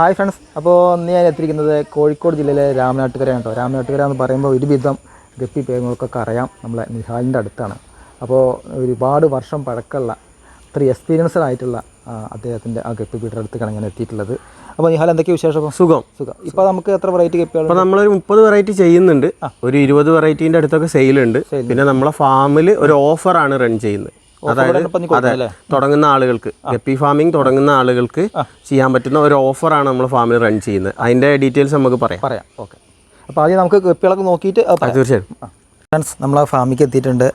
Hi friends അപ്പോൾ ഇന്ന് ഞാൻ എത്തിയിരിക്കുന്നത് കോഴിക്കോട് ജില്ലയിലെ രാമനാട്ടുകരയാണ് കേട്ടോ. രാമനാട്ടുകര എന്ന് പറയുമ്പോൾ ഒരുവിധം ഗപ്പി പേങ്ങൾക്കൊക്കെ അറിയാം. നമ്മളെ നിഹാലിന്റെ അടുത്താണ്. അപ്പോൾ ഒരുപാട് വർഷം പഴക്കമുള്ള അത്ര എക്സ്പീരിയൻസ്ഡ് ആയിട്ടുള്ള അദ്ദേഹത്തിന്റെ ആ ഗപ്പി പീറ്റർ അടുത്തേക്കാണ് ഞാൻ എത്തിയിട്ടുള്ളത്. അപ്പോൾ നിഹാൽ എന്തൊക്കെ വിശേഷം സുഖം. സുഖം. ഇപ്പോൾ നമുക്ക് എത്ര വെറൈറ്റി ഗപ്പികൾ അപ്പോൾ നമ്മളൊരു മുപ്പത് വെറൈറ്റി ചെയ്യുന്നുണ്ട്. ഒരു ഇരുപത് വെറൈറ്റീന്റെ അടുത്തൊക്കെ സെയിലുണ്ട് പിന്നെ നമ്മളെ ഫാമിൽ ഒരു ഓഫറാണ് റൺ ചെയ്യുന്നത്. അതായത് അതെ തുടങ്ങുന്ന ആളുകൾക്ക് ഗപ്പി ഫാമിംഗ് തുടങ്ങുന്ന ആളുകൾക്ക് ചെയ്യാൻ പറ്റുന്ന ഒരു ഓഫറാണ് നമ്മൾ ഫാമിൽ റൺ ചെയ്യുന്നത്. അതിന്റെ ഡീറ്റെയിൽസ് നമുക്ക് പറയാം. പറയാം ഓക്കെ. അപ്പോൾ ആദ്യം നമുക്ക് ഗപ്പികളൊക്കെ നോക്കിയിട്ട്. തീർച്ചയായും ഫ്രണ്ട്സ് നമ്മൾ ആ ഫാമിലേക്ക് എത്തിയിട്ടുണ്ട്.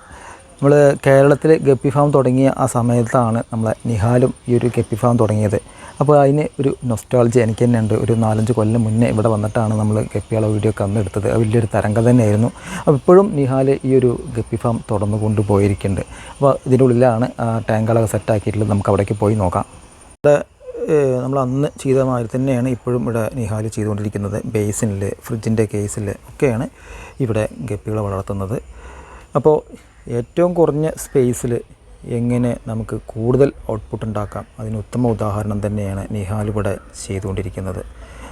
നമ്മൾ കേരളത്തിൽ ഗപ്പി ഫാം തുടങ്ങിയ ആ സമയത്താണ് നമ്മളെ നിഹാലും ഈ ഒരു ഗപ്പി ഫാം തുടങ്ങിയത്. അപ്പോൾ അതിന് ഒരു നൊസ്റ്റാളജി എനിക്ക് തന്നെ ഉണ്ട്. ഒരു നാലഞ്ച് കൊല്ലം മുന്നേ ഇവിടെ വന്നിട്ടാണ് നമ്മൾ ഗപ്പിയാളെ വീഡിയോ ഒക്കെ അന്ന് വലിയൊരു തരംഗം തന്നെയായിരുന്നു. അപ്പോൾ ഇപ്പോഴും നിഹാൽ ഈ ഒരു ഗപ്പി ഫാം തുടർന്നു കൊണ്ടുപോയിരിക്കുന്നുണ്ട് അപ്പോൾ ഇതിന്റെ ഉള്ളിലാണ് ടാങ്കുകളൊക്കെ സെറ്റാക്കിയിട്ടുള്ളത് നമുക്ക് അവിടേക്ക് പോയി നോക്കാം. ഇവിടെ നമ്മൾ അന്ന് ചെയ്ത മാതിരി തന്നെയാണ് ഇപ്പോഴും ഇവിടെ നിഹാൽ ചെയ്തുകൊണ്ടിരിക്കുന്നത്. ബേസിനിൽ ഫ്രിഡ്ജിന്റെ കേസിൽ ഒക്കെയാണ് ഇവിടെ ഗപ്പികളെ വളർത്തുന്നത്. അപ്പോൾ ഏറ്റവും കുറഞ്ഞ സ്പേസിൽ എങ്ങനെ നമുക്ക് കൂടുതൽ ഔട്ട്പുട്ട് ഉണ്ടാക്കാം? അതിന് ഉത്തമ ഉദാഹരണം തന്നെയാണ് നിഹാൽ ഇവിടെ ചെയ്തുകൊണ്ടിരിക്കുന്നത്.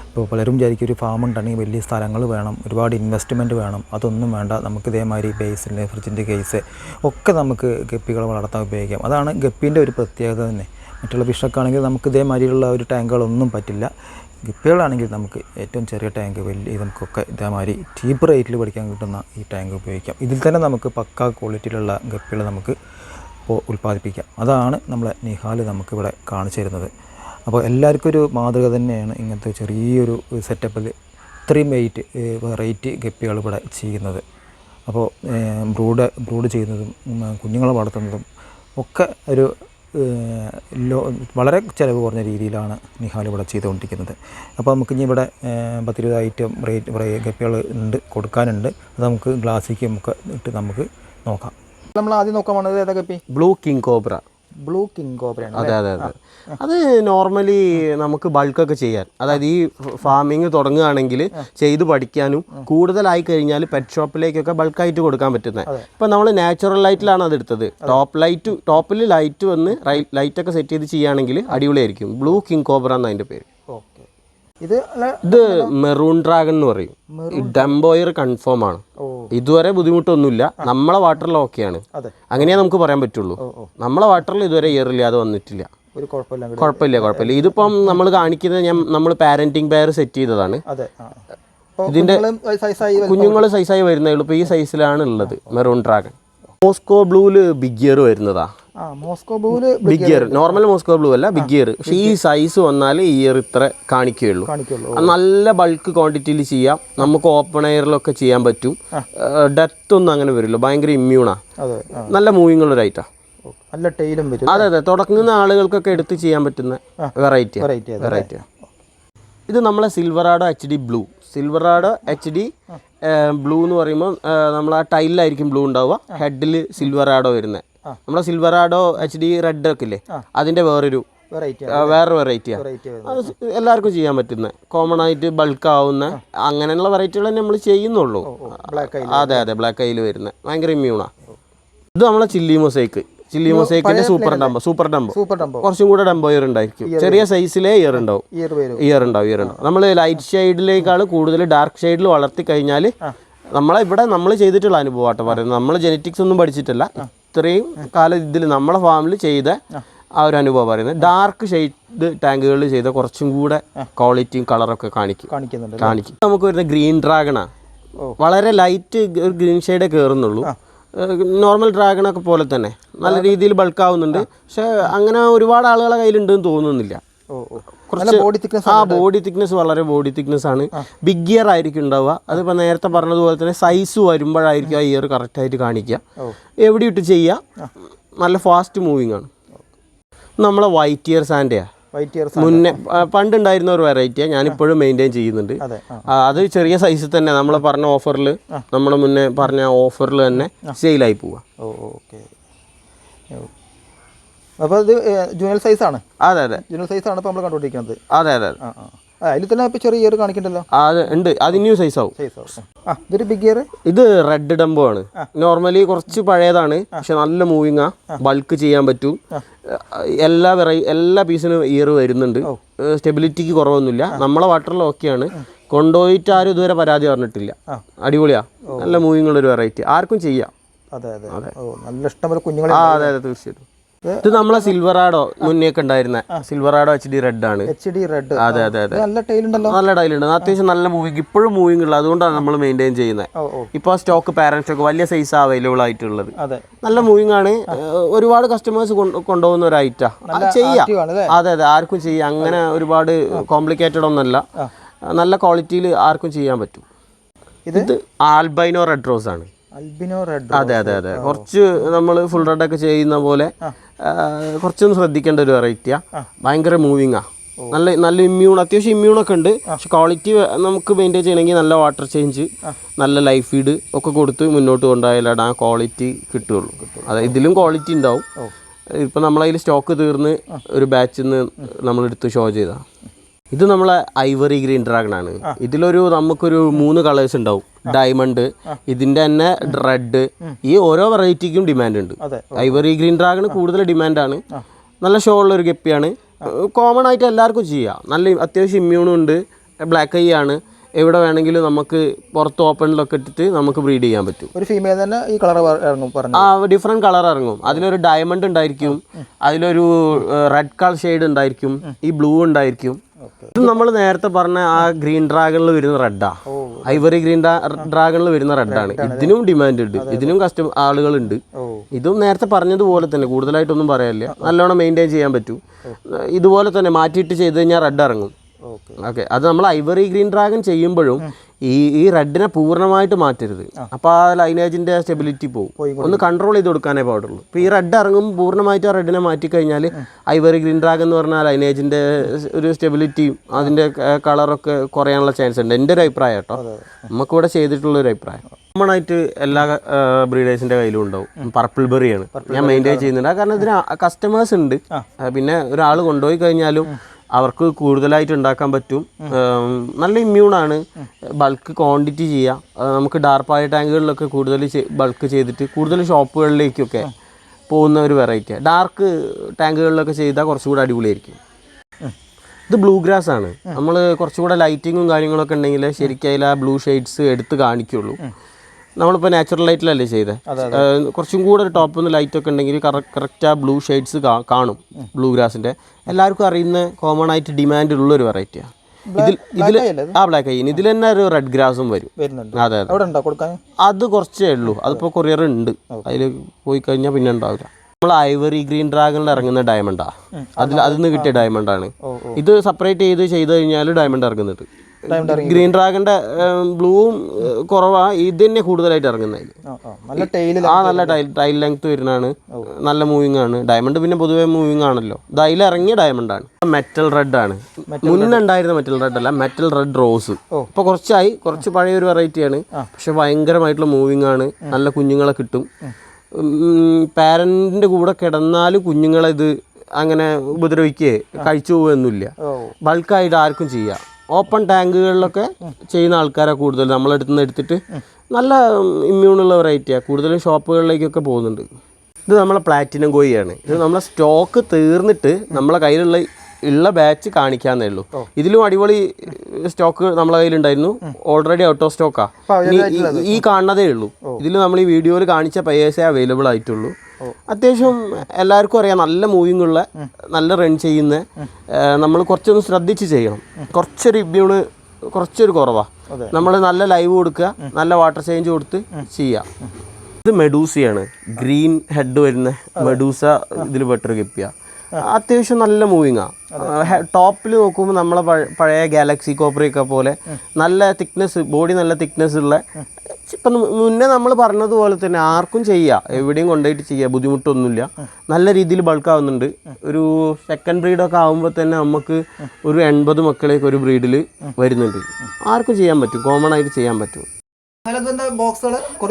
ഇപ്പോൾ പലരും വിചാരിക്കും ഒരു ഫാം ഉണ്ടെങ്കിൽ വലിയ സ്ഥലങ്ങൾ വേണം ഒരുപാട് ഇൻവെസ്റ്റ്മെന്റ് വേണം അതൊന്നും വേണ്ട. നമുക്ക് ഇതേമാതിരി ബേസിന്റെ ഫ്രിഡ്ജിന്റെ കേസ് ഒക്കെ നമുക്ക് ഗപ്പികളെ വളർത്താൻ ഉപയോഗിക്കാം. അതാണ് ഗപ്പീന്റെ ഒരു പ്രത്യേകത തന്നെ. മറ്റുള്ള ഫിഷൊക്കെ നമുക്ക് ഇതേമാതിരിയുള്ള ഒരു ടാങ്കുകളൊന്നും പറ്റില്ല. ഗപ്പികളാണെങ്കിൽ നമുക്ക് ഏറ്റവും ചെറിയ ടാങ്ക് വലിയ നമുക്കൊക്കെ ഇതേമാതിരി ചീപ്പ് റേറ്റിൽ പഠിക്കാൻ കിട്ടുന്ന ഈ ടാങ്ക് ഉപയോഗിക്കാം. ഇതിൽ തന്നെ നമുക്ക് പക്ക ക്വാളിറ്റിയിലുള്ള ഗപ്പികൾ നമുക്ക് ഉൽപ്പാദിപ്പിക്കാം. അതാണ് നമ്മളെ നിഹാൽ നമുക്കിവിടെ കാണിച്ചു തരുന്നത്. അപ്പോൾ എല്ലാവർക്കും ഒരു മാതൃക തന്നെയാണ് ഇങ്ങനത്തെ ചെറിയൊരു സെറ്റപ്പിൽ ഇത്രയും വെയിറ്റ് വെറൈറ്റി ഗപ്പികൾ ഇവിടെ ചെയ്യുന്നത്. അപ്പോൾ ബ്രൂഡ് ബ്രൂഡ് ചെയ്യുന്നതും കുഞ്ഞുങ്ങളെ വളർത്തുന്നതും ഒക്കെ ഒരു ലോ വളരെ ചിലവ് കുറഞ്ഞ രീതിയിലാണ് നിഹാൽ ഇവിടെ ചെയ്തുകൊണ്ടിരിക്കുന്നത്. അപ്പോൾ നമുക്ക് ഇനി ഇവിടെ പത്തിരുപത് ഐറ്റം റേറ്റ് ഗപ്പികൾ ഉണ്ട് കൊടുക്കാനുണ്ട്. അത് നമുക്ക് ഗ്ലാസ്സിലേക്ക് നമുക്ക് ഇട്ട് നമുക്ക് നോക്കാം. നമ്മൾ ആദ്യം നോക്കാൻ പോണത് ഏതാ guppy blue king cobra. Blue king കോബ്രയാണ് അതെ അതെ അതെ. അത് നോർമലി നമുക്ക് ബൾക്കൊക്കെ ചെയ്യാൻ. അതായത് ഈ ഫാമിങ് തുടങ്ങുകയാണെങ്കിൽ ചെയ്ത് പഠിക്കാനും കൂടുതലായി കഴിഞ്ഞാൽ പെറ്റ് ഷോപ്പിലേക്കൊക്കെ ബൾക്കായിട്ട് കൊടുക്കാൻ പറ്റുന്നത്. ഇപ്പം നമ്മൾ നാച്ചുറൽ ലൈറ്റിലാണ് അത് എടുത്തത്. ടോപ്പ് ലൈറ്റ് ടോപ്പിൽ ലൈറ്റ് വന്ന് ലൈറ്റൊക്കെ സെറ്റ് ചെയ്ത് ചെയ്യുകയാണെങ്കിൽ അടിപൊളിയായിരിക്കും. ബ്ലൂ കിങ് കോബ്ര എന്നതിന്റെ പേര്. ഇത് മെറൂൺ ഡ്രാഗൺ എന്ന് പറയും. ഡംബോയർ കൺഫേം ആണ്. ഇതുവരെ ബുദ്ധിമുട്ടൊന്നുമില്ല. നമ്മളെ വാട്ടറിൽ ഓക്കെയാണ് ആണ്. അങ്ങനെയേ നമുക്ക് പറയാൻ പറ്റുള്ളൂ. നമ്മളെ വാട്ടറിൽ ഇതുവരെ ഇയറില്ലാതെ വന്നിട്ടില്ല. കുഴപ്പമില്ല കുഴപ്പമില്ല ഇതിപ്പം നമ്മൾ കാണിക്കുന്നത് ഞാൻ നമ്മൾ പാരന്റിങ് പെയർ സെറ്റ് ചെയ്തതാണ്. ഇതിന്റെ കുഞ്ഞുങ്ങൾ സൈസായി വരുന്നേ. ഉള്ളൂ. ഇപ്പോൾ ഈ സൈസിലാണ് ഉള്ളത് മെറൂൺ ഡ്രാഗൺ. മോസ്കോ ബ്ലൂൽ ബിഗ് ഇയർ വരുന്നതാ. Moscow ബ്ലൂൽ big ear normal Moscow blue അല്ല ബിഗ് ഇയർ പക്ഷേ ഈ സൈസ് വന്നാൽ ഈ ഇയർ ഇത്ര കാണിക്കുകയുള്ളൂ. നല്ല ബൾക്ക് ക്വാണ്ടിറ്റിയിൽ ചെയ്യാം. നമുക്ക് ഓപ്പൺ എയറിലൊക്കെ ചെയ്യാൻ പറ്റും. ഡെത്ത് ഒന്നും അങ്ങനെ വരില്ല. ഭയങ്കര ഇമ്മ്യൂണാ നല്ല മൂവിങ് ഉള്ള ഒരു നല്ല ടൈലും വരും അതെ അതെ. തുടങ്ങുന്ന ആളുകൾക്കൊക്കെ എടുത്ത് ചെയ്യാൻ പറ്റുന്ന വെറൈറ്റി വെറൈറ്റി വെറൈറ്റി ഇത് നമ്മളെ Silverado H D blue Silverado H D blue എന്ന് പറയുമ്പോൾ നമ്മൾ ആ ടൈലിലായിരിക്കും ബ്ലൂ ഉണ്ടാവുക. ഹെഡിൽ സിൽവറാഡോ വരുന്നത് നമ്മളെ സിൽവറാഡോ എച്ച് ഡി റെഡ് ഒക്കെ ഇല്ലേ അതിന്റെ വേറൊരു വേറെ വെറൈറ്റിയാണ് എല്ലാവർക്കും ചെയ്യാൻ പറ്റുന്ന കോമൺ ആയിട്ട് ബൾക്ക് ആവുന്ന അങ്ങനെയുള്ള വെറൈറ്റികൾ തന്നെ നമ്മൾ ചെയ്യുന്നുള്ളൂ. അതെ അതെ ബ്ലാക്ക് ഐയിൽ വരുന്ന ഭയങ്കര ഇമ്മ്യൂണാ ഇത് നമ്മളെ ചില്ലി മൊസൈക്ക് ചില്ലി മൊസൈക്കിന്റെ സൂപ്പർ ഡംബോ സൂപ്പർ ഡംബോ കുറച്ചും കൂടെ ഡംബോ ഇയർ ഉണ്ടായിരിക്കും. ചെറിയ സൈസിലെ ഇയർ ഉണ്ടാവും. ഇയർ ഉണ്ടാവും ഇയർ ഉണ്ടാവും. നമ്മൾ ലൈറ്റ് ഷെയ്ഡിലേക്കാൾ കൂടുതൽ ഡാർക്ക് ഷെയ്ഡിൽ വളർത്തി കഴിഞ്ഞാൽ നമ്മളെ ഇവിടെ നമ്മൾ ചെയ്തിട്ടുള്ള അനുഭവം ആട്ടോ പറയുന്നത്. നമ്മൾ ജെനറ്റിക്സ് ഒന്നും പഠിച്ചിട്ടില്ല. ഇത്രയും കാലം ഇതിൽ നമ്മളെ ഫാമിൽ ചെയ്ത ആ. ഒരു അനുഭവം പറയുന്നത്. ഡാർക്ക് ഷെയ്ഡ് ടാങ്കുകളിൽ ചെയ്ത കുറച്ചും കൂടെ ക്വാളിറ്റിയും കളറൊക്കെ കാണിക്കും. കാണിക്കുന്നുണ്ട് കാണിക്കും. നമുക്ക് വരുന്ന ഗ്രീൻ ഡ്രാഗണാ വളരെ ലൈറ്റ് ഒരു ഗ്രീൻ ഷെയ്ഡേ കയറുന്നുള്ളൂ നോർമൽ ഡ്രാഗണൊക്കെ പോലെ തന്നെ. നല്ല രീതിയിൽ ബൾക്കാവുന്നുണ്ട് പക്ഷെ അങ്ങനെ ഒരുപാട് ആളുകളെ കയ്യിലുണ്ടെന്ന് തോന്നുന്നില്ല. തിക്നെസ് ആ ബോഡി തിക്നെസ് വളരെ ബോഡി തിക്നെസ് ആണ്. ബിഗ് ഇയർ ആയിരിക്കും ഉണ്ടാവുക. അതിപ്പോൾ നേരത്തെ പറഞ്ഞതുപോലെ തന്നെ സൈസ് വരുമ്പോഴായിരിക്കും ആ ഇയർ കറക്റ്റായിട്ട് കാണിക്കുക. എവിടെ ഇട്ട് ചെയ്യുക നല്ല ഫാസ്റ്റ് മൂവിങ് ആണ്. നമ്മളെ വൈറ്റ് ഇയർ സാൻഡയാ വൈറ്റ് ഇയർ മുന്നേ പണ്ട് പണ്ടുണ്ടായിരുന്ന ഒരു വെറൈറ്റിയാണ് ഞാനിപ്പോഴും മെയിന്റെയിൻ ചെയ്യുന്നുണ്ട്. അതെ ചെറിയ സൈസിൽ തന്നെ. നമ്മൾ പറഞ്ഞ ഓഫറിൽ നമ്മൾ മുന്നേ പറഞ്ഞ ഓഫറിൽ തന്നെ സെയിലായി പോവുക ഓക്കെ. അപ്പോൾ ഇത് ജൂനിയർ ആണ്. അതെ അതെ. ജൂനിയർ സൈസാണ് ഇപ്പോൾ നമ്മൾ കണ്ടുകൊണ്ടിരിക്കുന്നത് അതെ അതെ ആ ആ. അതിൽ തന്നെ ഇപ്പോൾ ചെറിയ ഇയർ കാണിക്കണ്ടല്ലോ? അതെ ഉണ്ട്. അത് ന്യൂ സൈസ് ആവും. സൈസ് ആ ഇതൊരു ബിഗ് ഇയർ ഇത് റെഡ് ഡംബോ ആണ്. നോർമലി കുറച്ച് പഴയതാണ് പക്ഷെ നല്ല മൂവിങ് ആ. ബൾക്ക് ചെയ്യാൻ പറ്റും. എല്ലാ വെറൈ എല്ലാ പീസിനും ഇയർ വരുന്നുണ്ട്. സ്റ്റെബിലിറ്റിക്ക് കുറവൊന്നുമില്ല. നമ്മളെ വാട്ടറിൽ ഓക്കെയാണ് കൊണ്ടുപോയിട്ട് ആരും ഇതുവരെ പരാതി പറഞ്ഞിട്ടില്ല. അടിപൊളിയാ. നല്ല മൂവിങ് ഉള്ള ഒരു വെറൈറ്റി ആർക്കും ചെയ്യാം. അതെ അതെ. നല്ല ഇഷ്ടം പോലെ കുഞ്ഞുങ്ങളെ ആ അതെ അതെ തീർച്ചയായിട്ടും. ഇത് നമ്മളെ സിൽവറാഡോ മുന്നേ ഒക്കെ ഉണ്ടായിരുന്ന സിൽവറാഡോ എച്ച് ഡി റെഡ് ആണ്. എച്ച് ഡി റെഡ് അതെ അതെ അതെ. നല്ല ടൈൽ ഉണ്ടല്ലോ. നല്ല ടൈൽ ഉണ്ട്. അത്യാവശ്യം നല്ല മൂവിങ് ഇപ്പോഴും മൂവിങ് ഉള്ളത് അതുകൊണ്ടാണ് നമ്മൾ മെയിന്റെയിൻ ചെയ്യുന്നത് ഇപ്പോൾ സ്റ്റോക്ക് പാരൻസ് ഒക്കെ വലിയ സൈസ് അവൈലബിൾ ആയിട്ടുള്ളത്. നല്ല മൂവിങ് ആണ്. ഒരുപാട് കസ്റ്റമേഴ്സ് കൊണ്ടുപോകുന്ന ഒരു ഐറ്റാ അത് ചെയ്യാം? അതെ അതെ. ആർക്കും ചെയ്യാം. അങ്ങനെ ഒരുപാട് കോംപ്ലിക്കേറ്റഡ് ഒന്നല്ല. നല്ല ക്വാളിറ്റിയിൽ ആർക്കും ചെയ്യാൻ പറ്റും. ഇത്? ആൽബൈനോ റെഡ് റോസ് ആണ്. അതെ അതെ അതെ. കുറച്ച് നമ്മൾ ഫുൾ റെഡ് ഒക്കെ ചെയ്യുന്ന പോലെ കുറച്ചൊന്ന് ശ്രദ്ധിക്കേണ്ട ഒരു വെറൈറ്റിയാണ് ഭയങ്കര മൂവിങ്ങാണ് നല്ല നല്ല ഇമ്മ്യൂൺ അത്യാവശ്യം ഇമ്മ്യൂൺ ഒക്കെ ഉണ്ട്. പക്ഷെ ക്വാളിറ്റി നമുക്ക് മെയിന്റെയിൻ ചെയ്യണമെങ്കിൽ നല്ല വാട്ടർ ചേഞ്ച് നല്ല ലൈഫ് ഫീഡ് ഒക്കെ കൊടുത്ത് മുന്നോട്ട് കൊണ്ടുപോയാലാണ് ആ ക്വാളിറ്റി കിട്ടുള്ളൂ. അതെ ഇതിലും ക്വാളിറ്റി ഉണ്ടാവും. ഇപ്പം നമ്മളതിൽ സ്റ്റോക്ക് തീർന്ന് ഒരു ബാച്ചിൽ നിന്ന് നമ്മളെടുത്ത് ഷോ ചെയ്താ. ഇത് നമ്മളെ ഐവറി ഗ്രീൻ ഡ്രാഗൺ ആണ്. ഇതിലൊരു നമുക്കൊരു മൂന്ന് കളേഴ്സ് ഉണ്ടാവും. ഡയമണ്ട് ഇതിന്റെ തന്നെ റെഡ് ഈ ഓരോ വെറൈറ്റിക്കും ഡിമാൻഡ് ഉണ്ട്. ഐവറി ഗ്രീൻ ഡ്രാഗൺ കൂടുതൽ ഡിമാൻഡാണ് നല്ല ഷോ ഉള്ള ഒരു ഗപ്പിയാണ്. കോമൺ ആയിട്ട് എല്ലാവർക്കും ചെയ്യാം. നല്ല അത്യാവശ്യം ഇമ്മ്യൂണും ഉണ്ട്. ബ്ലാക്ക് ഐ ആണ്. എവിടെ വേണമെങ്കിലും നമുക്ക് പുറത്ത് ഓപ്പണിലൊക്കെ ഇട്ടിട്ട് നമുക്ക് ബ്രീഡ് ചെയ്യാൻ പറ്റും. ഒരു ഫീമെയിൽ തന്നെ ഈ കളർ ഇറങ്ങും പറഞ്ഞു ആ ഡിഫറെന്റ് കളർ ഇറങ്ങും. അതിലൊരു ഡയമണ്ട് ഉണ്ടായിരിക്കും. അതിലൊരു റെഡ് കളർ ഷെയ്ഡ് ഉണ്ടായിരിക്കും. ഈ ബ്ലൂ ഉണ്ടായിരിക്കും. ഇത് നമ്മൾ നേരത്തെ പറഞ്ഞ ആ ഗ്രീൻ ഡ്രാഗണിൽ വരുന്ന റെഡാ. ഐവറി ഗ്രീൻ ഡ്രാഗണിൽ വരുന്ന റെഡാണ്. ഇതിനും ഡിമാൻഡ് ഉണ്ട്. ഇതിനും കസ്റ്റമർ ആളുകളുണ്ട്. ഇതും നേരത്തെ പറഞ്ഞതുപോലെ തന്നെ കൂടുതലായിട്ടൊന്നും പറയാനില്ല. നല്ലോണം മെയിന്റെയിൻ ചെയ്യാൻ പറ്റും. ഇതുപോലെ തന്നെ മാറ്റിയിട്ട് ചെയ്ത് കഴിഞ്ഞാൽ റെഡ് ഇറങ്ങും. ഓക്കെ. അത് നമ്മൾ ഐവറി ഗ്രീൻ ഡ്രാഗൺ ചെയ്യുമ്പോഴും ഈ ഈ റെഡിനെ പൂർണമായിട്ട് മാറ്റരുത്. അപ്പോൾ ആ ലൈനേജിന്റെ സ്റ്റെബിലിറ്റി പോകും ഒന്ന് കൺട്രോൾ ചെയ്ത് കൊടുക്കാനേ പാടുള്ളൂ. ഇപ്പോൾ ഈ റെഡ് ഇറങ്ങുമ്പോൾ പൂർണമായിട്ട് ആ റെഡിനെ മാറ്റി കഴിഞ്ഞാൽ ഐവറി ഗ്രീൻ ഡ്രാഗൺ എന്ന് പറഞ്ഞാൽ ലൈനേജിന്റെ ഒരു സ്റ്റെബിലിറ്റിയും അതിന്റെ കളറൊക്കെ കുറയാനുള്ള ചാൻസ് ഉണ്ട്. എന്റെ ഒരു അഭിപ്രായം കേട്ടോ. നമുക്കിവിടെ ചെയ്തിട്ടുള്ള ഒരു അഭിപ്രായം. കോമൺ ആയിട്ട് എല്ലാ ബ്രീഡേഴ്സിന്റെ കയ്യിലും ഉണ്ടാവും പർപ്പിൾ ബെറിയാണ് ഞാൻ മെയിന്റെയിൻ ചെയ്യുന്നുണ്ട്. കാരണം ഇതിന് കസ്റ്റമേഴ്സ് ഉണ്ട്. പിന്നെ ഒരാൾ കൊണ്ടുപോയി കഴിഞ്ഞാലും അവർക്ക് കൂടുതലായിട്ട് ഉണ്ടാക്കാൻ പറ്റും. നല്ല ഇമ്മ്യൂൺ ആണ്. ബൾക്ക് ക്വാണ്ടിറ്റി ചെയ്യാം. നമുക്ക് ഡാർപ്പായ ടാങ്കുകളിലൊക്കെ കൂടുതൽ ബൾക്ക് ചെയ്തിട്ട് കൂടുതൽ ഷോപ്പുകളിലേക്കൊക്കെ പോകുന്ന ഒരു വെറൈറ്റി ഡാർക്ക് ടാങ്കുകളിലൊക്കെ ചെയ്താൽ കുറച്ചുകൂടെ അടിപൊളിയായിരിക്കും. ഇത് ബ്ലൂ ഗ്രാസ് ആണ് നമ്മൾ കുറച്ചുകൂടെ ലൈറ്റിങ്ങും കാര്യങ്ങളൊക്കെ ഉണ്ടെങ്കിൽ ശരിക്കും അതിൽ ആ ബ്ലൂ ഷെയ്ഡ്സ് എടുത്ത് കാണിക്കുള്ളൂ. നമ്മളിപ്പോൾ നാച്ചുറൽ ലൈറ്റിലല്ലേ ചെയ്തത് കുറച്ചും കൂടെ ഒരു ടോപ്പ് നിന്ന് ലൈറ്റ് ഒക്കെ ഉണ്ടെങ്കിൽ കറക്റ്റ് ആ ബ്ലൂ ഷെയ്ഡ്സ് കാണും ബ്ലൂ ഗ്രാസിന്റെ എല്ലാവർക്കും അറിയുന്ന കോമൺ ആയിട്ട് ഡിമാൻഡ് ഉള്ള ഒരു വെറൈറ്റിയാണ് ഇതിൽ ഇതിൽ ആ ബ്ലാക്ക് ഐ ഇതിൽ തന്നെ ഒരു റെഡ് ഗ്രാസും വരും. അതെ അതെ. അത് കുറച്ചേ ഉള്ളൂ. അതിപ്പോൾ കൊറിയർ ഉണ്ട്. അതിൽ പോയി കഴിഞ്ഞാൽ പിന്നെ ഉണ്ടാവില്ല. നമ്മൾ ഐവറി ഗ്രീൻ ഡ്രാഗണിൽ ഇറങ്ങുന്ന ഡയമണ്ടാ അതിൽ അതിൽ നിന്ന് കിട്ടിയ ഡയമണ്ടാണ് ഇത് സെപ്പറേറ്റ് ചെയ്ത് ചെയ്ത് കഴിഞ്ഞാൽ ഡയമണ്ട് ഇറങ്ങുന്നുണ്ട് ഗ്രീൻ ഡ്രാഗന്റെ ബ്ലൂവും കുറവാ. ഇത് തന്നെ കൂടുതലായിട്ട് ഇറങ്ങുന്നത്. ആ നല്ല ടൈൽ ടൈൽ ലെങ്ത് വരുന്നതാണ്. നല്ല മൂവിങ് ആണ്. ഡയമണ്ട് പിന്നെ പൊതുവേ മൂവിങ് ആണല്ലോ. ഇത് ഇറങ്ങിയ ഡയമണ്ട് ആണ്. മെറ്റൽ റെഡ് ആണ്. മുന്നുണ്ടായിരുന്ന മെറ്റൽ റെഡ് അല്ല മെറ്റൽ റെഡ് റോസ് ഇപ്പൊ കുറച്ചായി. കുറച്ച് പഴയ ഒരു വെറൈറ്റിയാണ് പക്ഷെ ഭയങ്കരമായിട്ടുള്ള മൂവിങ് ആണ്. നല്ല കുഞ്ഞുങ്ങളെ കിട്ടും. പാരന്റിന്റെ കൂടെ കിടന്നാലും കുഞ്ഞുങ്ങളെ ഇത് അങ്ങനെ ഉപദ്രവിക്കുകയെ കഴിച്ചു പോവുകയൊന്നുമില്ല ബൾക്കായിട്ട് ആർക്കും ചെയ്യാം. ഓപ്പൺ ടാങ്കുകളിലൊക്കെ ചെയ്യുന്ന ആൾക്കാരാണ് കൂടുതൽ. നമ്മളെടുത്ത് നിന്ന് എടുത്തിട്ട് നല്ല ഇമ്മ്യൂണുള്ള വെറൈറ്റിയാണ് കൂടുതലും ഷോപ്പുകളിലേക്കൊക്കെ പോകുന്നുണ്ട്. ഇത് നമ്മളെ പ്ലാറ്റിനം കോഴിയാണ്. ഇത് നമ്മളെ സ്റ്റോക്ക് തീർന്നിട്ട് നമ്മളെ കയ്യിലുള്ള ഉള്ള ബാച്ച് കാണിക്കാന്നേ ഉള്ളൂ. ഇതിലും അടിപൊളി സ്റ്റോക്ക് നമ്മളെ കയ്യിലുണ്ടായിരുന്നു. ഓൾറെഡി ഔട്ട് ഓഫ് സ്റ്റോക്കാ ഈ- കാണുന്നതേ ഉള്ളൂ. ഇതിൽ നമ്മൾ ഈ വീഡിയോയിൽ കാണിച്ച പയ്യേഴ്സേ അവൈലബിൾ ആയിട്ടുള്ളൂ. അത്യാവശ്യം എല്ലാവർക്കും അറിയാം നല്ല മൂവിങ് ഉള്ള നല്ല റൺ ചെയ്യുന്ന നമ്മൾ കുറച്ചൊന്ന് ശ്രദ്ധിച്ച് ചെയ്യണം. കുറച്ചൊരു ഇബ്യൂണ് കുറച്ചൊരു കുറവാ. നമ്മൾ നല്ല ലൈവ് കൊടുക്കുക നല്ല വാട്ടർ ചേഞ്ച് കൊടുത്ത് ചെയ്യാം. ഇത് മെഡൂസയാണ്. ഗ്രീൻ ഹെഡ് വരുന്ന മെഡൂസ ഇതിൽ പെട്ടൊരു ഗപ്പിയ അത്യാവശ്യം നല്ല മൂവിങ്ങാ ടോപ്പിൽ നോക്കുമ്പോൾ നമ്മളെ പഴയ ഗാലക്സി കോപ്പറയൊക്കെ പോലെ നല്ല തിക്നെസ് ബോഡി നല്ല തിക്നെസ് ഉള്ള ഇപ്പം മുന്നേ നമ്മൾ പറഞ്ഞതുപോലെ തന്നെ ആർക്കും ചെയ്യാം. എവിടെയും കൊണ്ടുപോയിട്ട് ചെയ്യാം. ബുദ്ധിമുട്ടൊന്നുമില്ല. നല്ല രീതിയിൽ ബൾക്കാവുന്നുണ്ട് ഒരു സെക്കൻഡ് ബ്രീഡൊക്കെ ആകുമ്പോൾ തന്നെ നമുക്ക് ഒരു എൺപത് മക്കളേക്ക് ഒരു ബ്രീഡിൽ വരുന്നുണ്ട്. ആർക്കും ചെയ്യാൻ പറ്റും. കോമൺ ആയിട്ട് ചെയ്യാൻ പറ്റും.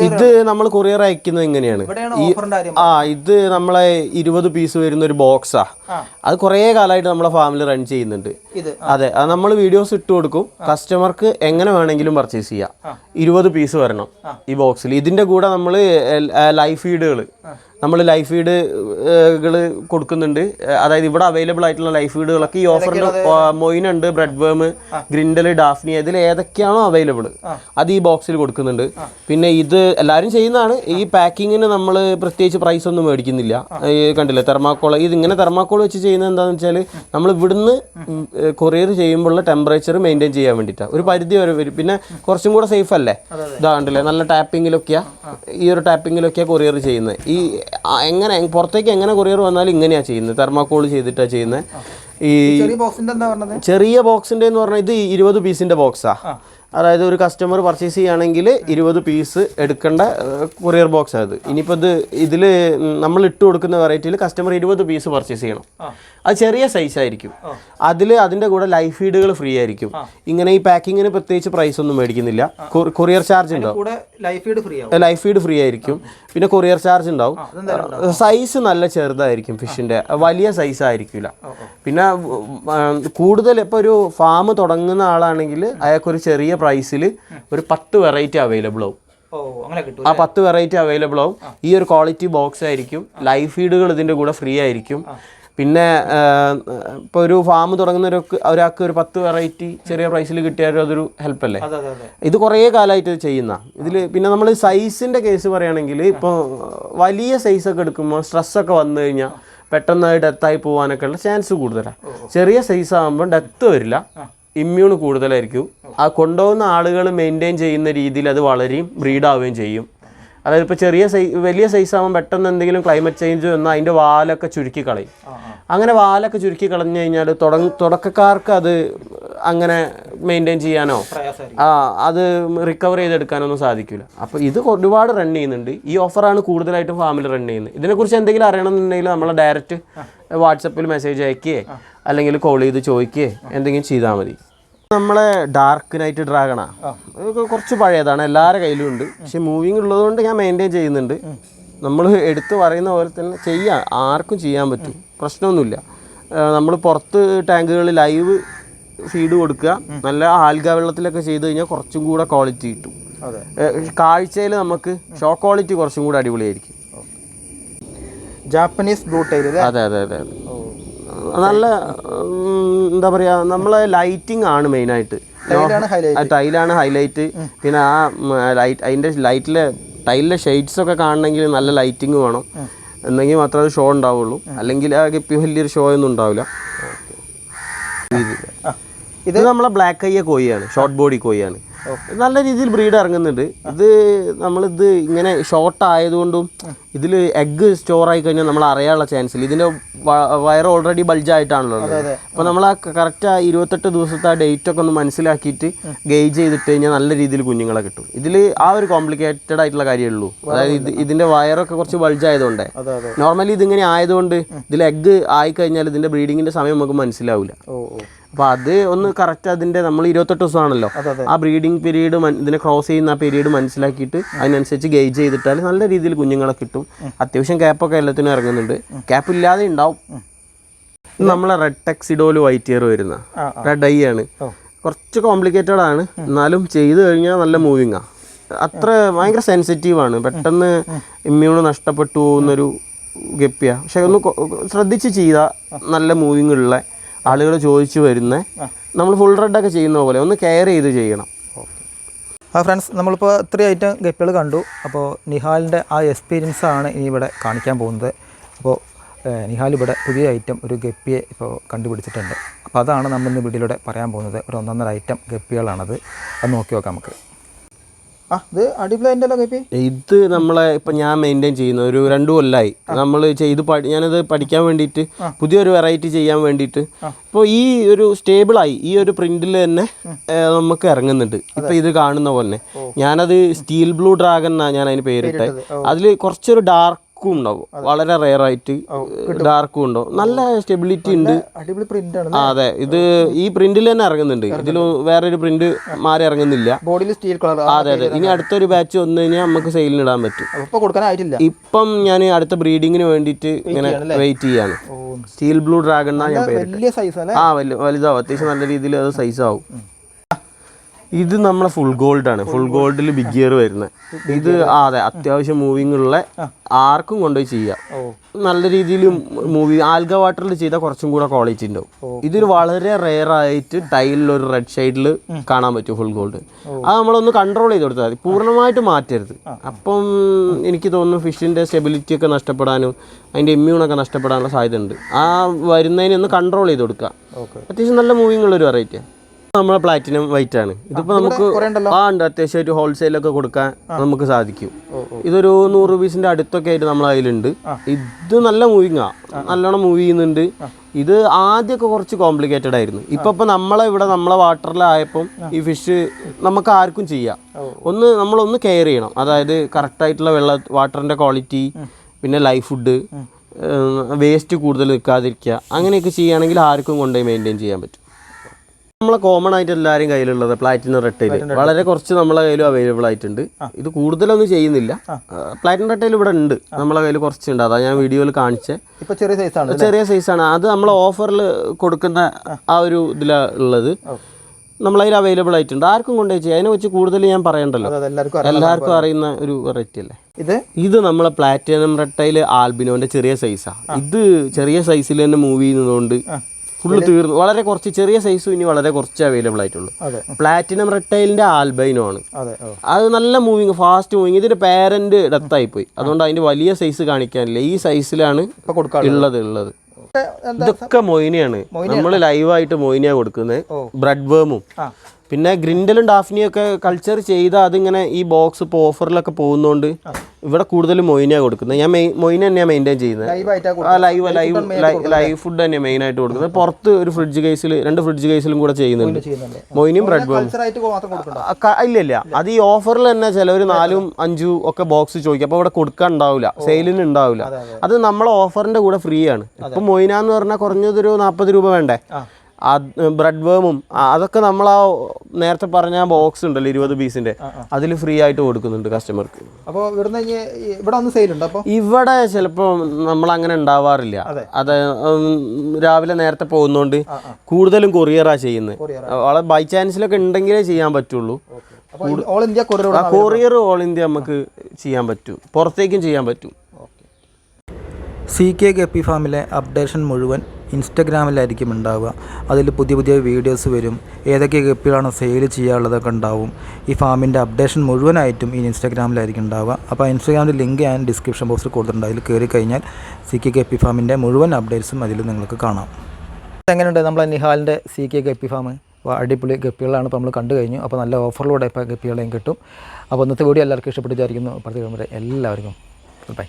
ഇത് നമ്മൾ കൊറിയർ അയക്കുന്നത് എങ്ങനെയാണ്? ആ ഇത് നമ്മളെ ഇരുപത് പീസ് വരുന്ന ഒരു ബോക്സാ അത് കുറേ കാലമായിട്ട് നമ്മളെ ഫാമിലി റൺ ചെയ്യുന്നുണ്ട്. അതെ അത് നമ്മൾ വീഡിയോസ് ഇട്ട് കൊടുക്കും. കസ്റ്റമർക്ക് എങ്ങനെ വേണമെങ്കിലും പർച്ചേസ് ചെയ്യാം. ഇരുപത് പീസ് വരണം ഈ ബോക്സിൽ ഇതിന്റെ കൂടെ നമ്മൾ ലൈഫ് ഫീഡുകൾ നമ്മൾ ലൈഫ് ഫീഡുകൾ കൊടുക്കുന്നുണ്ട്. അതായത് ഇവിടെ അവൈലബിൾ ആയിട്ടുള്ള ലൈഫ് ഫീഡുകളൊക്കെ ഈ ഓഫറിന്റെ മൊയിനുണ്ട് ബ്രെഡ് വേം ഗ്രിൻഡൽ ഡാഫ്നി ഇതിൽ ഏതൊക്കെയാണോ അവൈലബിൾ അത് ഈ ബോക്സിൽ കൊടുക്കുന്നുണ്ട്. പിന്നെ ഇത് എല്ലാവരും ചെയ്യുന്നതാണ്. ഈ പാക്കിങ്ങിന് നമ്മൾ പ്രത്യേകിച്ച് പ്രൈസ് ഒന്നും മേടിക്കുന്നില്ല. കണ്ടില്ല? തെർമാക്കോൾ ഇത് ഇങ്ങനെ തെർമാക്കോൾ വെച്ച് ചെയ്യുന്നത് എന്താണെന്ന് വെച്ചാൽ നമ്മൾ ഇവിടുന്ന് കൊറിയർ ചെയ്യുമ്പോഴുള്ള ടെമ്പറേച്ചർ മെയിന്റെയിൻ ചെയ്യാൻ വേണ്ടിയിട്ടാണ് ഒരു പരിധി വരെ വരും. പിന്നെ കുറച്ചും കൂടെ സേഫ് അല്ലേ? ഇതാ കണ്ടില്ലേ? നല്ല ടാപ്പിങ്ങിലൊക്കെയാണ് ഈ ഒരു ടാപ്പിങ്ങിലൊക്കെയാണ് കൊറിയർ ചെയ്യുന്നത്. ഈ എങ്ങനെ പുറത്തേക്ക് എങ്ങനെ കൊറിയർ വന്നാലും ഇങ്ങനെയാണ് ചെയ്യുന്നത്. തെർമാക്കോൾ ചെയ്തിട്ടാണ് ചെയ്യുന്നത് ഈ ചെറിയ ബോക്സിന്റെ എന്ന് പറഞ്ഞാൽ ഇത് ഇരുപത് പീസിന്റെ ബോക്സാ. അതായത് ഒരു കസ്റ്റമർ പർച്ചേസ് ചെയ്യുകയാണെങ്കിൽ ഇരുപത് പീസ് എടുക്കേണ്ട കൊറിയർ ബോക്സ് അത് ഇനിയിപ്പോൾ ഇത് ഇതിൽ നമ്മൾ ഇട്ട് കൊടുക്കുന്ന വെറൈറ്റിയിൽ കസ്റ്റമർ ഇരുപത് പീസ് പർച്ചേസ് ചെയ്യണം. അത് ചെറിയ സൈസ് ആയിരിക്കും. അതിൽ അതിന്റെ കൂടെ ലൈഫ് ഫീഡുകൾ ഫ്രീ ആയിരിക്കും. ഇങ്ങനെ ഈ പാക്കിങ്ങിന് പ്രത്യേകിച്ച് പ്രൈസ് ഒന്നും മേടിക്കുന്നില്ല. കൊറിയർ ചാർജ് ഉണ്ടോ? ലൈഫ് ഫീഡ് ഫ്രീ ആയിരിക്കും. പിന്നെ കൊറിയർ ചാർജ് ഉണ്ടാവും. സൈസ് നല്ല ചെറുതായിരിക്കും ഫിഷിന്റെ വലിയ സൈസ് ആയിരിക്കില്ല പിന്നെ കൂടുതൽ ഇപ്പോൾ ഒരു ഫാം തുടങ്ങുന്ന ആളാണെങ്കിൽ അയാൾക്കൊരു ചെറിയ പ്രൈസിൽ ഒരു പത്ത് വെറൈറ്റി അവൈലബിൾ ആവും. ആ പത്ത് വെറൈറ്റി അവൈലബിൾ ആവും. ഈ ഒരു ക്വാളിറ്റി ബോക്സ് ആയിരിക്കും. ലൈഫ് ഫീഡുകൾ ഇതിന്റെ കൂടെ ഫ്രീ ആയിരിക്കും. പിന്നെ ഇപ്പോൾ ഒരു ഫാം തുടങ്ങുന്ന ഒരു ഒരാൾക്ക് ഒരു പത്ത് വെറൈറ്റി ചെറിയ പ്രൈസിൽ കിട്ടിയാലും അതൊരു ഹെൽപ്പ് അല്ലേ? അതെ അതെ അതെ. ഇത് കുറേ കാലമായിട്ട് ചെയ്യുന്ന. ഇതിൽ പിന്നെ നമ്മൾ സൈസിന്റെ കേസ് പറയുകയാണെങ്കിൽ ഇപ്പോൾ വലിയ സൈസൊക്കെ എടുക്കുമ്പോൾ സ്ട്രെസ്സൊക്കെ വന്നു കഴിഞ്ഞാൽ പെട്ടെന്ന് ഡെത്തായി പോകാനൊക്കെ ഉള്ള ചാൻസ് കൂടുതലാണ് ചെറിയ സൈസ് ആകുമ്പോൾ ഡെത്ത് വരില്ല. ഇമ്മ്യൂൺ കൂടുതലായിരിക്കും. ആ കൊണ്ടുപോകുന്ന ആളുകൾ മെയിന്റെയിൻ ചെയ്യുന്ന രീതിയിൽ അത് വളരെയും ബ്രീഡാവുകയും ചെയ്യും. അതായത് ഇപ്പോൾ ചെറിയ സൈ വലിയ സൈസ് ആകുമ്പോൾ പെട്ടെന്ന് എന്തെങ്കിലും ക്ലൈമറ്റ് ചേഞ്ച് വന്നാൽ അതിന്റെ വാലൊക്കെ ചുരുക്കി കളയും. അങ്ങനെ വാലൊക്കെ ചുരുക്കി കളഞ്ഞു കഴിഞ്ഞാൽ തുടങ്ങ തുടക്കക്കാർക്ക് അത് അങ്ങനെ മെയിന്റെയിൻ ചെയ്യാനോ ആ അത് റിക്കവർ ചെയ്തെടുക്കാനൊന്നും സാധിക്കില്ല അപ്പോൾ ഇത് ഒരുപാട് റൺ ചെയ്യുന്നുണ്ട്. ഈ ഓഫറാണ് കൂടുതലായിട്ടും ഫാമിൽ റൺ ചെയ്യുന്നത്. ഇതിനെക്കുറിച്ച് എന്തെങ്കിലും അറിയണമെന്നുണ്ടെങ്കിൽ നമ്മൾ ഡയറക്റ്റ് വാട്സപ്പിൽ മെസ്സേജ് അയക്കുകയെ അല്ലെങ്കിൽ കോൾ ചെയ്ത് ചോദിക്കുകയെ എന്തെങ്കിലും ചെയ്താൽ മതി. നമ്മളെ ഡാർക്ക് നൈറ്റ് ഡ്രാഗണാ കുറച്ച് പഴയതാണ് എല്ലാവരുടെ കയ്യിലും ഉണ്ട്. പക്ഷെ മൂവിങ് ഉള്ളതുകൊണ്ട് ഞാൻ മെയിന്റെയിൻ ചെയ്യുന്നുണ്ട്. നമ്മൾ എടുത്തു പറയുന്ന പോലെ തന്നെ ചെയ്യാം ആർക്കും ചെയ്യാൻ പറ്റും. പ്രശ്നമൊന്നുമില്ല. നമ്മൾ പുറത്ത് ടാങ്കുകളിൽ ലൈവ് ഫീഡ് കൊടുക്കുക. നല്ല ആൽഗ വെള്ളത്തിലൊക്കെ ചെയ്ത് കഴിഞ്ഞാൽ കുറച്ചും കൂടെ ക്വാളിറ്റി കിട്ടും. കാഴ്ചയിൽ നമുക്ക് ഷോ ക്വാളിറ്റി കുറച്ചും കൂടെ അടിപൊളിയായിരിക്കും. ജാപ്പനീസ് ബ്ലൂ ടൈൽ അതെ അതെ അതെ അതെ. നല്ല എന്താ പറയുക നമ്മളെ ലൈറ്റിംഗ് ആണ് മെയിനായിട്ട് ടൈലാണ് ഹൈലൈറ്റ് പിന്നെ ആ ലൈറ്റ് അതിന്റെ ലൈറ്റിലെ ടൈലിലെ ഷെയ്ഡ്സ് ഒക്കെ കാണണമെങ്കിൽ നല്ല ലൈറ്റിംഗ് വേണം. എന്നെങ്കിൽ മാത്രമേ അത് ഷോ ഉണ്ടാവുള്ളൂ. അല്ലെങ്കിൽ ആകെ വലിയൊരു ഷോ ഒന്നും ഉണ്ടാവില്ല. ഇത് നമ്മളെ ബ്ലാക്ക് അയ്യ കോഴിയാണ് ഷോർട്ട് ബോഡി കോഴിയാണ്. നല്ല രീതിയിൽ ബ്രീഡ് ഇറങ്ങുന്നുണ്ട്. ഇത് നമ്മളിത് ഇങ്ങനെ ഷോർട്ട് ആയതുകൊണ്ടും ഇതിൽ എഗ്ഗ് സ്റ്റോർ ആയി കഴിഞ്ഞാൽ നമ്മൾ അറിയാനുള്ള ചാൻസ് ഇല്ല. ഇതിന്റെ വയർ ഓൾറെഡി ബൾജായിട്ടാണല്ലോ ഉള്ളത്. അപ്പോൾ നമ്മൾ ആ കറക്റ്റ് ആ ഇരുപത്തെട്ട് ദിവസത്തെ ആ ഡേറ്റ് ഒക്കെ ഒന്ന് മനസ്സിലാക്കിയിട്ട് ഗെയ്ജ് ചെയ്തിട്ട് കഴിഞ്ഞാൽ നല്ല രീതിയിൽ കുഞ്ഞുങ്ങളെ കിട്ടും. ഇതിൽ ആ ഒരു കോംപ്ലിക്കേറ്റഡ് ആയിട്ടുള്ള കാര്യമേ ഉള്ളൂ. അതായത് ഇത് ഇതിന്റെ വയറൊക്കെ കുറച്ച് ബൾജായതുകൊണ്ടേ നോർമലി ഇതിങ്ങനെ ആയതുകൊണ്ട് ഇതിൽ എഗ്ഗ് ആയിക്കഴിഞ്ഞാൽ ഇതിന്റെ ബ്രീഡിങ്ങിന്റെ സമയം നമുക്ക് മനസ്സിലാവില്ല അപ്പോൾ അത് ഒന്ന് കറക്റ്റ് അതിന്റെ നമ്മൾ ഇരുപത്തെട്ട് ദിവസമാണല്ലോ. ആ ബ്രീഡിംഗ് പീരീഡ് ഇതിനെ ക്രോസ് ചെയ്യുന്ന ആ പീരീഡ് മനസ്സിലാക്കിയിട്ട് അതിനനുസരിച്ച് ഗേജ് ചെയ്തിട്ടാൽ നല്ല രീതിയിൽ കുഞ്ഞുങ്ങളെ കിട്ടും. അത്യാവശ്യം ക്യാപ്പൊക്കെ എല്ലാത്തിനും ഇറങ്ങുന്നുണ്ട്. ക്യാപ്പ് ഇല്ലാതെ ഉണ്ടാവും. നമ്മളെ റെഡ് ടെക്സിഡോൽ വൈറ്റ് ഇയർ വരുന്ന. റെഡ് ഐ ആണ്. കുറച്ച് കോംപ്ലിക്കേറ്റഡ് ആണ്. എന്നാലും ചെയ്തു കഴിഞ്ഞാൽ നല്ല മൂവിങ് ആ. അത്ര ഭയങ്കര സെൻസിറ്റീവ് ആണ്. പെട്ടെന്ന് ഇമ്മ്യൂൺ നഷ്ടപ്പെട്ടു പോകുന്നൊരു ഗപ്പിയാണ് പക്ഷെ ഒന്ന് ശ്രദ്ധിച്ച് ചെയ്താൽ നല്ല മൂവിങ് ഉള്ള ആളുകൾ ചോദിച്ചു വരുന്ന നമ്മൾ ഫുൾ റെഡൊക്കെ ചെയ്യുന്ന പോലെ ഒന്ന് കെയർ ചെയ്ത് ചെയ്യണം. ആ ഫ്രണ്ട്സ് നമ്മളിപ്പോൾ ഇത്രയും ഐറ്റം ഗപ്പികൾ കണ്ടു. അപ്പോൾ നിഹാലിന്റെ ആ എക്സ്പീരിയൻസ് ആണ് ഇനി ഇവിടെ കാണിക്കാൻ പോകുന്നത്. അപ്പോൾ നിഹാൽ ഇവിടെ പുതിയ ഐറ്റം ഒരു ഗപ്പിയെ ഇപ്പോൾ കണ്ടുപിടിച്ചിട്ടുണ്ട്. അപ്പോൾ അതാണ് നമ്മൾ ഇന്ന് വീഡിയോയിലൂടെ പറയാൻ പോകുന്നത്. ഒരു ഒന്നൊന്നര ഐറ്റം ഗപ്പികളാണത്. അത് നോക്കി നോക്കാം നമുക്ക്. ഇത് ഇത് നമ്മളെ ഇപ്പം ഞാൻ മെയിന്റെയിൻ ചെയ്യുന്ന ഒരു രണ്ടു കൊല്ലമായി നമ്മൾ ചെയ്ത് പഠി ഞാനത് പഠിക്കാൻ വേണ്ടിയിട്ട് പുതിയൊരു വെറൈറ്റി ചെയ്യാൻ വേണ്ടിയിട്ട് ഇപ്പോൾ ഈ ഒരു സ്റ്റേബിളായി ഈ ഒരു പ്രിന്റിൽ തന്നെ നമുക്ക് ഇറങ്ങുന്നുണ്ട്. ഇപ്പം ഇത് കാണുന്ന പോലെ ഞാനത് സ്റ്റീൽ ബ്ലൂ ഡ്രാഗൺ എന്നാണ് ഞാൻ അതിന് പേരിട്ടെ അതിൽ കുറച്ചൊരു ഡാർക്ക് ഡാർക്കും ഉണ്ടാവും വളരെ റെയർ ആയിട്ട് ഡാർക്കും ഉണ്ടാവും നല്ല സ്റ്റെബിലിറ്റി ഉണ്ട്. അടിപൊളി പ്രിന്റ് ആണ് അതെ. ഇത് ഈ പ്രിന്റിൽ തന്നെ ഇറങ്ങുന്നുണ്ട്. ഇതിൽ വേറൊരു പ്രിന്റ് മാറി ഇറങ്ങുന്നില്ല. ബോഡിയിൽ സ്റ്റീൽ കളർ അതെ അതെ. ഇനി അടുത്തൊരു ബാച്ച് വന്നു കഴിഞ്ഞാൽ നമുക്ക് സെയിലിന് ഇടാൻ പറ്റും. ഇപ്പൊ കൊടുക്കാനായിട്ടില്ല ഇപ്പം ഞാൻ അടുത്ത ബ്രീഡിങ്ങിന് വേണ്ടിയിട്ട് ഇങ്ങനെ വെയിറ്റ് ചെയ്യാണ്. സ്റ്റീൽ ബ്ലൂ ഡ്രാഗൺ ഞാൻ വലിയ സൈസ് ആ വലിയ വലുതാവും. അത്യാവശ്യം നല്ല രീതിയിൽ അത് സൈസ് ആവും. ഇത് നമ്മളെ ഫുൾ ഗോൾഡ് ആണ്. ഫുൾ ഗോൾഡിൽ ബിഗ് ഗിയർ വരുന്നത് ഇത് ആ അതെ അത്യാവശ്യം മൂവിങ് ഉള്ള ആർക്കും കൊണ്ടുപോയി ചെയ്യാം. നല്ല രീതിയിൽ മൂവി ആൽഗ വാട്ടറിൽ ചെയ്താൽ കുറച്ചും കൂടെ ക്വാളിറ്റി ഉണ്ടാവും ഇതിൽ വളരെ റെയർ ആയിട്ട് ടൈലിൽ ഒരു റെഡ് സൈഡിൽ കാണാൻ പറ്റും ഫുൾ ഗോൾഡ് അത് നമ്മളൊന്ന് കൺട്രോൾ ചെയ്ത് കൊടുത്താൽ മതി. പൂർണമായിട്ട് മാറ്റരുത്. അപ്പം എനിക്ക് തോന്നുന്നു ഫിഷിന്റെ സ്റ്റെബിലിറ്റി ഒക്കെ നഷ്ടപ്പെടാനും അതിന്റെ ഇമ്മ്യൂണൊക്കെ നഷ്ടപ്പെടാനുള്ള സാധ്യത ഉണ്ട് ആ വരുന്നതിനെ ഒന്ന് കൺട്രോൾ ചെയ്ത് കൊടുക്കുക അത്യാവശ്യം നല്ല മൂവിങ് ഉള്ള ഒരു വെറൈറ്റിയാണ് നമ്മളെ പ്ലാറ്റിനം വൈറ്റ് ആണ്. ഇതിപ്പോ നമുക്ക് ആ ഉണ്ട്. അത്യാവശ്യമായിട്ട് ഹോൾസെയിലൊക്കെ കൊടുക്കാൻ നമുക്ക് സാധിക്കും. ഇതൊരു നൂറ് റുപ്പീസിന്റെ അടുത്തൊക്കെ ആയിട്ട് നമ്മളെ കയ്യിലുണ്ട്. ഇത് നല്ല മൂവിങ് ആ. നല്ലോണം മൂവ് ചെയ്യുന്നുണ്ട്. ഇത് ആദ്യമൊക്കെ കുറച്ച് കോംപ്ലിക്കേറ്റഡ് ആയിരുന്നു. ഇപ്പൊ ഇപ്പൊ നമ്മളെ ഇവിടെ നമ്മളെ വാട്ടറിലായപ്പം ഈ ഫിഷ് നമുക്ക് ആർക്കും ചെയ്യാം. ഒന്ന് നമ്മളൊന്ന് കെയർ ചെയ്യണം. അതായത് കറക്റ്റ് ആയിട്ടുള്ള വെള്ള വാട്ടറിന്റെ ക്വാളിറ്റി പിന്നെ ലൈഫ് ഫുഡ് വേസ്റ്റ് കൂടുതൽ നിൽക്കാതിരിക്കുക. അങ്ങനെയൊക്കെ ചെയ്യുകയാണെങ്കിൽ ആർക്കും കൊണ്ടുപോയി മെയിന്റെയിൻ ചെയ്യാൻ പറ്റും. നമ്മളെ കോമൺ ആയിട്ട് എല്ലാവരും കയ്യിലുള്ളത് പ്ലാറ്റിനം റെട്ടയിൽ വളരെ കുറച്ച് നമ്മളെ കയ്യിലും അവൈലബിൾ ആയിട്ടുണ്ട്. ഇത് കൂടുതലൊന്നും ചെയ്യുന്നില്ല. പ്ലാറ്റിനം റെട്ടയിൽ ഇവിടെ ഉണ്ട്. നമ്മളെ കയ്യിൽ കുറച്ചുണ്ട്. അതാ ഞാൻ വീഡിയോയിൽ കാണിച്ചേ. ഇപ്പൊ ചെറിയ സൈസാണ് ചെറിയ സൈസാണ് അത് നമ്മൾ ഓഫറിൽ കൊടുക്കുന്ന ആ. ഒരു ഇതിലാണ് ഉള്ളത്. നമ്മളതിൽ അവൈലബിൾ ആയിട്ടുണ്ട്. ആർക്കും കൊണ്ടുപോയി ചെയ്യാം. അതിനെ വെച്ച് കൂടുതൽ ഞാൻ പറയണ്ടല്ലോ. എല്ലാവർക്കും എല്ലാവർക്കും അറിയുന്ന ഒരു വെറൈറ്റി അല്ലേ? ഇത്? ഇത് നമ്മളെ പ്ലാറ്റിനം റെട്ടയിൽ ആൽബിനോന്റെ ചെറിയ സൈസാണ് ഇത് ചെറിയ സൈസിൽ തന്നെ മൂവ് ചെയ്യുന്നതുകൊണ്ട് ഫുള്ള് തീർന്നു വളരെ കുറച്ച് ചെറിയ സൈസും ഇനി വളരെ കുറച്ച് അവൈലബിൾ ആയിട്ടുള്ളൂ. പ്ലാറ്റിനം റെട്ടൈലിന്റെ ആൽബൈനോ ആണ്. അതെ നല്ല മൂവിങ് ഫാസ്റ്റ് മൂവിങ് ഇതിന്റെ പാരന്റ് ഡെത്ത് ആയി പോയി അതുകൊണ്ട് അതിന്റെ വലിയ സൈസ് കാണിക്കാനില്ല. ഈ സൈസിലാണ് ഉള്ളത് ഉള്ളത്. ഇതൊക്കെ മൊയിനിയാണ്. നമ്മൾ ലൈവായിട്ട് മൊയിനിയാണ് കൊടുക്കുന്നത്. ബ്രെഡ് വേമും പിന്നെ ഗ്രിൻഡലും ഡാഫിനിയും ഒക്കെ കൾച്ചർ ചെയ്ത് അതിങ്ങനെ ഈ ബോക്സ് ഇപ്പോൾ ഓഫറിലൊക്കെ പോകുന്നതുകൊണ്ട് ഇവിടെ കൂടുതൽ മൊയിനാ കൊടുക്കുന്നത്. ഞാൻ മെയിൻ മൊയിന തന്നെയാണ് മെയിന്റെയിൻ ചെയ്യുന്നത്. ആ ലൈവ് ലൈവ് ലൈവ് ഫുഡ് തന്നെയാണ് മെയിൻ ആയിട്ട് കൊടുക്കുന്നത്. പുറത്ത് ഒരു ഫ്രിഡ്ജ് കേസിൽ രണ്ട് ഫ്രിഡ്ജ് കേസിലും കൂടെ ചെയ്യുന്നുണ്ട്. മൊയിനും ബ്രെഡ് ഇല്ല ഇല്ല. അത് ഈ ഓഫറിൽ തന്നെ ചിലവർ നാലും അഞ്ചും ഒക്കെ ബോക്സ് ചോദിക്കും. അപ്പോൾ ഇവിടെ കൊടുക്കാൻ ഉണ്ടാവില്ല സെയിലിന് ഉണ്ടാവില്ല അത് നമ്മളെ ഓഫറിന്റെ കൂടെ ഫ്രീ ആണ്. ഇപ്പം മൊയിന എന്ന് പറഞ്ഞാൽ കുറഞ്ഞതൊരു നാൽപ്പത് രൂപ വേണ്ടേ? ബ്രെഡ് വേമും അതൊക്കെ നമ്മൾ ആ നേരത്തെ പറഞ്ഞ ബോക്സ് ഉണ്ടല്ലോ ഇരുപത് പീസിന്റെ അതിൽ ഫ്രീ ആയിട്ട് കൊടുക്കുന്നുണ്ട് കസ്റ്റമർക്ക് അപ്പോൾ ഇവിടുന്ന് ഇവിടെ ഒന്ന് സെയിൽ ഉണ്ട് അപ്പോൾ ഇവിടെ ചിലപ്പോൾ നമ്മൾ അങ്ങനെ ഉണ്ടാവാറില്ല. അത്. രാവിലെ നേരത്തെ പോകുന്നോണ്ട് കൂടുതലും കൊറിയറാ ചെയ്യുന്നത് വളരെ ബൈ ചാൻസിലൊക്കെ ഉണ്ടെങ്കിലേ ചെയ്യാൻ പറ്റുള്ളൂ. All India courier courier all India നമുക്ക് ചെയ്യാൻ പറ്റും. പുറത്തേക്കും ചെയ്യാൻ പറ്റും. സി കെ ഗപ്പി ഫാമിലെ അപ്ഡേഷൻ മുഴുവൻ ഇൻസ്റ്റഗ്രാമിലായിരിക്കും ഉണ്ടാവുക. അതിൽ പുതിയ പുതിയ വീഡിയോസ് വരും. ഏതൊക്കെ കപ്പികളാണ് സെയിൽ ചെയ്യാനുള്ളതൊക്കെ ഉണ്ടാവും. ഈ ഫാമിന്റെ അപ്ഡേഷൻ മുഴുവനായിട്ടും ഈ ഇൻസ്റ്റഗ്രാമിലായിരിക്കും ഉണ്ടാവുക. അപ്പോൾ ഇൻസ്റ്റഗ്രാമിന്റെ ലിങ്ക് ഞാൻ ഡിസ്ക്രിപ്ഷൻ ബോക്സിൽ കൊടുത്തിട്ടുണ്ട്. അതിൽ കയറി കഴിഞ്ഞാൽ സി കെ ഗപ്പി ഫാമിന്റെ മുഴുവൻ അപ്ഡേറ്റ്സും അതിൽ നിങ്ങൾക്ക് കാണാം. എങ്ങനെയുണ്ട് നമ്മളെ നിഹാലിന്റെ സി കെ ഗപ്പി ഫാം അപ്പോൾ അടിപൊളി ഗപ്പികളാണ് ഇപ്പോൾ നമ്മൾ കണ്ടു കഴിഞ്ഞു. അപ്പോൾ നല്ല ഓഫറിലൂടെ ഇപ്പോൾ ഗപ്പികളെയും കിട്ടും. അപ്പോൾ ഇന്നത്തെ വീഡിയോ എല്ലാവർക്കും ഇഷ്ടപ്പെട്ടു വിചാരിക്കുന്നു പ്രത്യേകം എല്ലാവർക്കും. ബൈ